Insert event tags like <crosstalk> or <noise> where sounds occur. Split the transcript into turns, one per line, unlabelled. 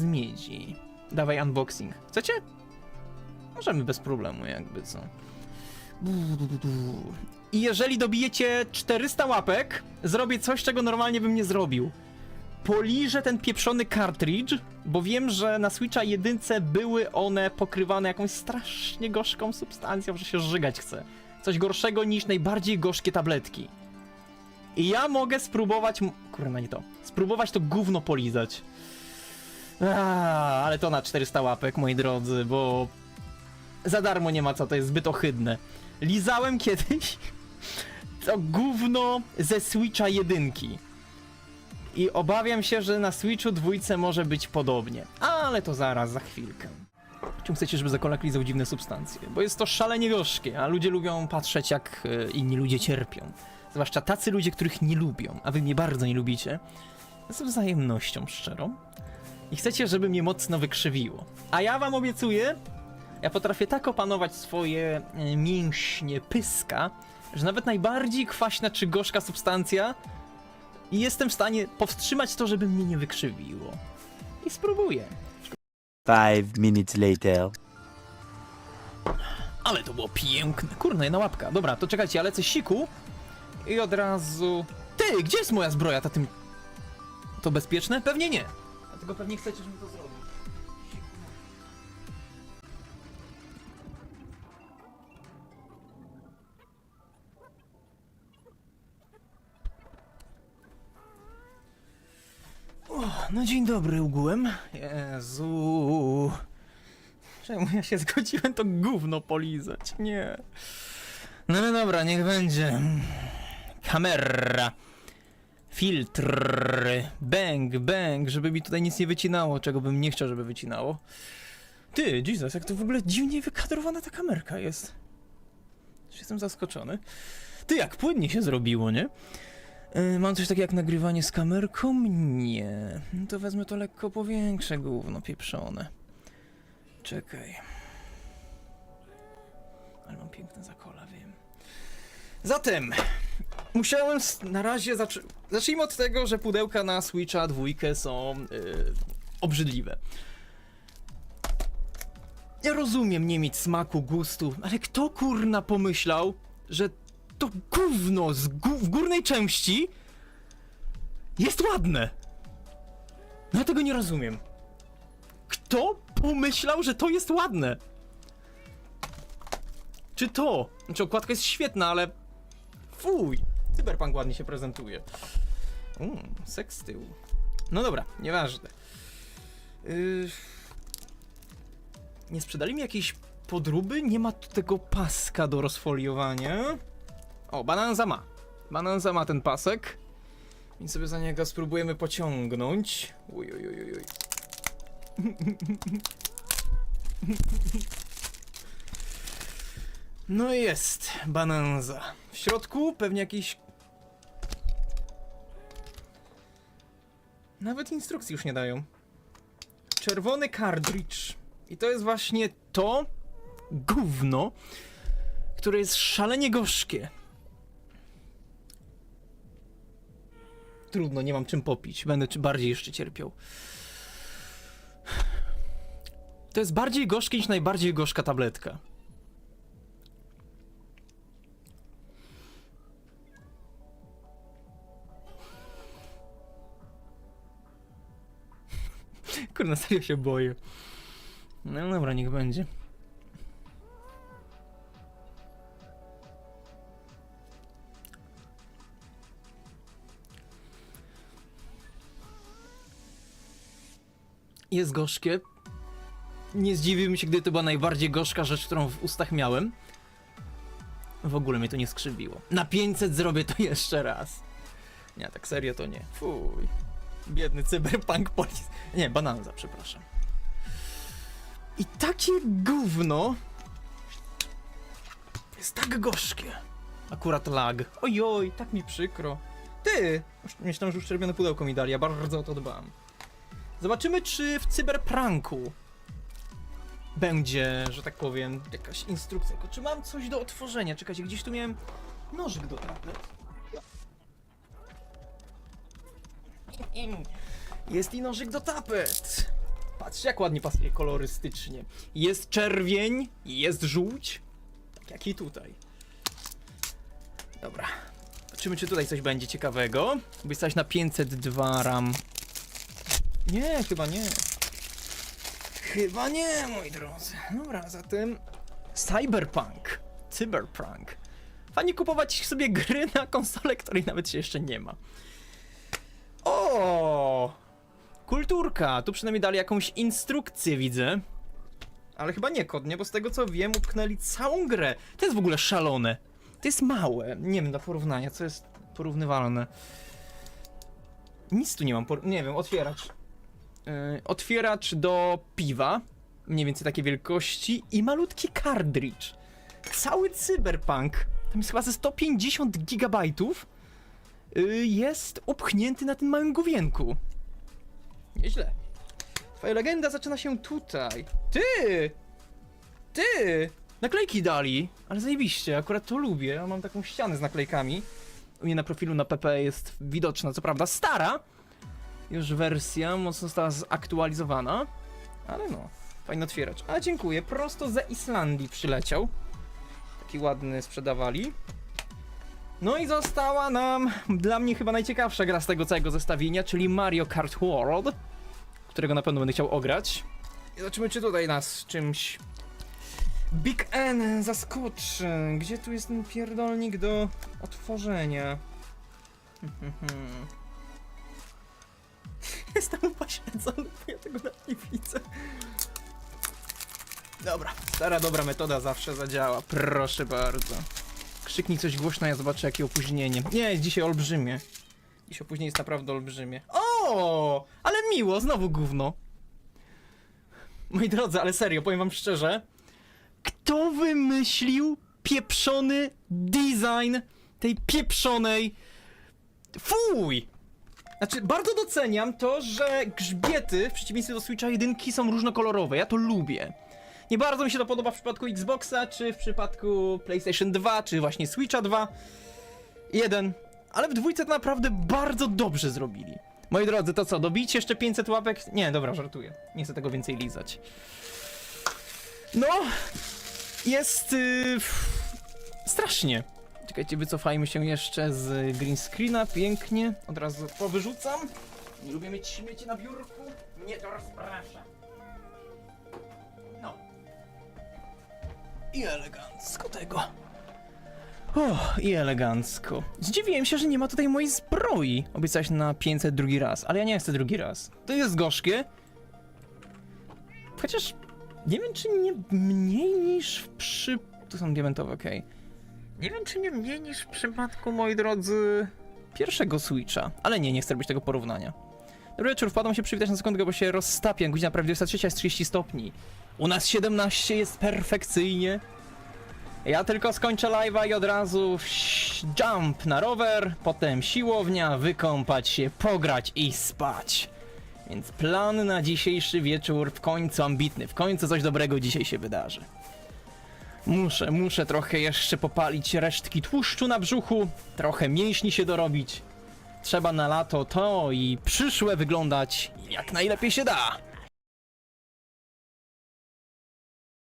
z miedzi. Dawaj unboxing. Chcecie? Możemy bez problemu, jakby co. I jeżeli dobijecie 400 łapek, zrobię coś, czego normalnie bym nie zrobił. Poliżę ten pieprzony cartridge, bo wiem, że na Switcha jedynce były one pokrywane jakąś strasznie gorzką substancją, że się żygać chce. Coś gorszego niż najbardziej gorzkie tabletki. I ja mogę spróbować. Kurwa, nie to. Spróbować to gówno polizać. Aaa, ale to na 400 łapek, moi drodzy, bo za darmo nie ma co, to jest zbyt ohydne. Lizałem <laughs> kiedyś to gówno ze Switcha jedynki. I obawiam się, że na Switchu dwójce może być podobnie. Ale to zaraz, za chwilkę. Czym chcecie, żeby zakolak lizał dziwne substancje? Bo jest to szalenie gorzkie, a ludzie lubią patrzeć, jak e, inni ludzie cierpią. Zwłaszcza tacy ludzie, których nie lubią, a wy mnie bardzo nie lubicie. Z wzajemnością szczerą. I chcecie, żeby mnie mocno wykrzywiło. A ja wam obiecuję, ja potrafię tak opanować swoje e, mięśnie pyska, że nawet najbardziej kwaśna czy gorzka substancja i jestem w stanie powstrzymać to, żeby mnie nie wykrzywiło. I spróbuję.
Five minutes later.
Ale to było piękne. Kurna, jedna łapka. Dobra, to czekajcie, ale coś siku. I od razu... Ty, gdzie jest moja zbroja? Ta tym... To bezpieczne? Pewnie nie. Dlatego pewnie chcecie, żebym to zrobił. No dzień dobry ogółem. Jezu. Czemu ja się zgodziłem to gówno polizać? Nie. No, no dobra, niech będzie. Kamera. Filtr. Bang, bang, żeby mi tutaj nic nie wycinało, czego bym nie chciał, żeby wycinało. Ty, Jesus, jak to w ogóle dziwnie wykadrowana ta kamerka jest. Jestem zaskoczony. Ty, jak płynnie się zrobiło, nie? Yy, mam coś takiego jak nagrywanie z kamerką? Nie. No to wezmę to lekko powiększe gówno pieprzone. Czekaj. Ale mam piękne zakola, wiem. Zatem, musiałem na razie zacząć. Zacznijmy od tego, że pudełka na Switcha dwójkę są yy, obrzydliwe. Ja rozumiem nie mieć smaku, gustu, ale kto kurna pomyślał, że to gówno z w górnej części jest ładne? No ja tego nie rozumiem. Kto pomyślał, że to jest ładne? Czy to? Znaczy okładka jest świetna, ale... Fuj! Cyberpunk ładnie się prezentuje. Mm, seks z tyłu. No dobra, nieważne. Yy... Nie sprzedali mi jakiejś podróby? Nie ma tu tego paska do rozfoliowania. O, Bananza ma. Bananza ma ten pasek. Więc sobie za niego spróbujemy pociągnąć. Uj, uj, uj, uj. No i jest, bananza. W środku pewnie jakiś... Nawet instrukcji już nie dają. Czerwony cartridge. I to jest właśnie to gówno, które jest szalenie gorzkie. Trudno, nie mam czym popić. Będę bardziej jeszcze cierpiał. To jest bardziej gorzkie niż najbardziej gorzka tabletka. Kurde, serio się boję. No dobra, niech będzie. Jest gorzkie. Nie zdziwiłbym się, gdy to była najbardziej gorzka rzecz, którą w ustach miałem. W ogóle mnie to nie skrzywiło. Na 500 zrobię to <laughs> jeszcze raz. Nie, tak serio to nie. Fuj. Biedny cyberpunk polis. Nie, bananza, przepraszam. I takie gówno jest tak gorzkie. Akurat lag. Ojoj, tak mi przykro. Ty! Myślałem, że już czerwone pudełko mi dali, ja bardzo o to dbam. Zobaczymy, czy w cyberpranku będzie, że tak powiem, jakaś instrukcja. Czy mam coś do otworzenia? Czekajcie, gdzieś tu miałem nożyk do tapet. Jest i nożyk do tapet. Patrzcie, jak ładnie pasuje kolorystycznie. Jest czerwień, jest żółć, tak jak i tutaj. Dobra. Zobaczymy, czy tutaj coś będzie ciekawego. By stać na 502 RAM. Nie, chyba nie. Chyba nie, moi drodzy. Dobra, zatem Cyberpunk. Cyberpunk. Fajnie kupować sobie gry na konsolę, której nawet się jeszcze nie ma. Kulturka. Tu przynajmniej dali jakąś instrukcję, widzę. Ale chyba nie kod, nie? Bo z tego co wiem, upchnęli całą grę. To jest w ogóle szalone. To jest małe. Nie wiem, dla porównania, co jest porównywalne. Nic tu nie mam. Por- nie wiem, otwieracz. Yy, otwieracz do piwa. Mniej więcej takiej wielkości. I malutki kartridż. Cały cyberpunk. Tam jest chyba ze 150 gigabajtów. Yy, jest upchnięty na tym małym główienku. Nieźle. Twoja legenda zaczyna się tutaj. Ty! Ty! Naklejki dali, ale zajebiście, akurat to lubię. Ja mam taką ścianę z naklejkami. U mnie na profilu na PP jest widoczna, co prawda stara. Już wersja mocno została zaktualizowana. Ale no, fajny otwieracz. A dziękuję, prosto ze Islandii przyleciał. Taki ładny sprzedawali. No i została nam dla mnie chyba najciekawsza gra z tego całego zestawienia, czyli Mario Kart World, którego na pewno będę chciał ograć. I zobaczymy, czy tutaj nas czymś Big N zaskoczy. Gdzie tu jest ten pierdolnik do otworzenia? <laughs> Jestem upośledzony, bo ja tego nawet nie widzę. Dobra, stara dobra metoda zawsze zadziała. Proszę bardzo. Krzyknij coś głośno, ja zobaczę jakie opóźnienie. Nie, jest dzisiaj olbrzymie. Dziś opóźnienie jest naprawdę olbrzymie. O, ale miło, znowu gówno. Moi drodzy, ale serio, powiem wam szczerze. Kto wymyślił pieprzony design tej pieprzonej... Fuj! Znaczy, bardzo doceniam to, że grzbiety, w przeciwieństwie do Switcha 1, są różnokolorowe. Ja to lubię. Nie bardzo mi się to podoba w przypadku Xboxa, czy w przypadku PlayStation 2, czy właśnie Switcha 2. 1. Ale w dwójce to naprawdę bardzo dobrze zrobili. Moi drodzy, to co, dobijcie jeszcze 500 łapek? Nie, dobra, żartuję. Nie chcę tego więcej lizać. No, jest yy, strasznie. Czekajcie, wycofajmy się jeszcze z green screena, pięknie. Od razu powyrzucam. Nie lubię mieć śmieci na biurku. Mnie to rozprasza. No. I elegancko tego. O, i elegancko. Zdziwiłem się, że nie ma tutaj mojej zbroi. Obiecałeś na 500 drugi raz, ale ja nie chcę drugi raz. To jest gorzkie. Chociaż nie wiem, czy nie mniej niż w przy... Tu są diamentowe, okej. Nie wiem, czy nie mniej niż w przypadku, moi drodzy, pierwszego Switcha. Ale nie, nie chcę robić tego porównania. Dobry wieczór, wpadam się przywitać na sekundkę, bo się rozstapiam. Godzina prawie 23 jest 30 stopni. U nas 17 jest perfekcyjnie. Ja tylko skończę live'a i od razu jump na rower, potem siłownia, wykąpać się, pograć i spać. Więc plan na dzisiejszy wieczór w końcu ambitny, w końcu coś dobrego dzisiaj się wydarzy. Muszę, muszę trochę jeszcze popalić resztki tłuszczu na brzuchu, trochę mięśni się dorobić. Trzeba na lato to i przyszłe wyglądać jak najlepiej się da.